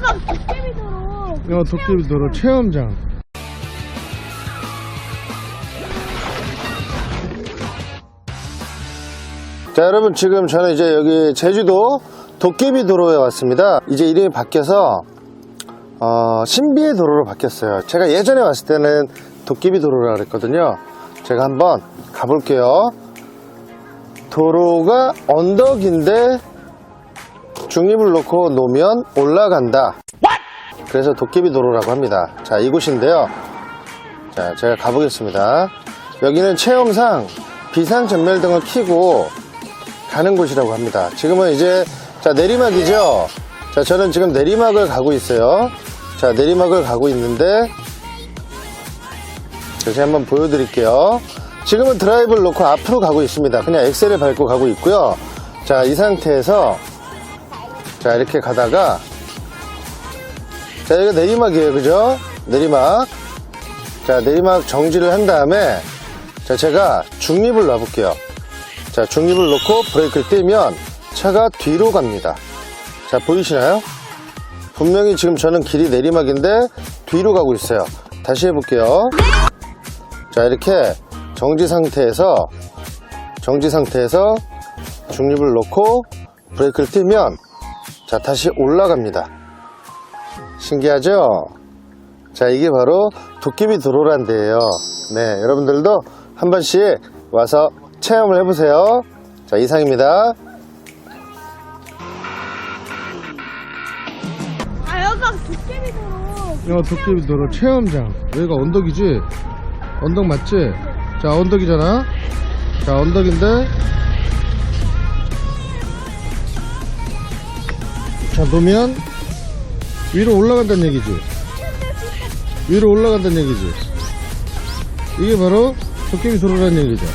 도깨비 도로. 어, 도깨비 도로 체험장. 자, 여러분 지금 저는 이제 여기 제주도 도깨비 도로에 왔습니다. 이제 이름이 바뀌어서 어, 신비의 도로로 바뀌었어요. 제가 예전에 왔을 때는 도깨비 도로라 그랬거든요. 제가 한번 가볼게요. 도로가 언덕인데 중립을 놓고 놓으면 올라간다. 그래서 도깨비 도로라고 합니다. 자, 이곳인데요. 자, 제가 가보겠습니다. 여기는 체험상 비상전멸등을 켜고 가는 곳이라고 합니다. 지금은 이제, 자, 내리막이죠? 자, 저는 지금 내리막을 가고 있어요. 자, 내리막을 가고 있는데, 자, 제가 한번 보여드릴게요. 지금은 드라이브를 놓고 앞으로 가고 있습니다. 그냥 엑셀을 밟고 가고 있고요. 자, 이 상태에서, 자, 이렇게 가다가, 자, 여기가 내리막이에요. 그죠? 내리막. 자, 내리막 정지를 한 다음에, 자, 제가 중립을 놔볼게요. 자, 중립을 놓고 브레이크를 떼면 차가 뒤로 갑니다. 자, 보이시나요? 분명히 지금 저는 길이 내리막인데 뒤로 가고 있어요. 다시 해볼게요. 자, 이렇게 정지 상태에서, 정지 상태에서 중립을 놓고 브레이크를 떼면 자, 다시 올라갑니다. 신기하죠? 자, 이게 바로 도깨비 도로란 데예요. 네, 여러분들도 한 번씩 와서 체험을 해보세요. 자, 이상입니다. 아 여기가 도깨비 도로. 어, 도깨비 도로 체험장. 여기가 언덕이지? 언덕 맞지? 자, 언덕이잖아? 자, 언덕인데. 자, 놓으면 위로 올라간다는 얘기지? 위로 올라간다는 얘기지? 이게 바로 도깨비 도로라는 얘기죠.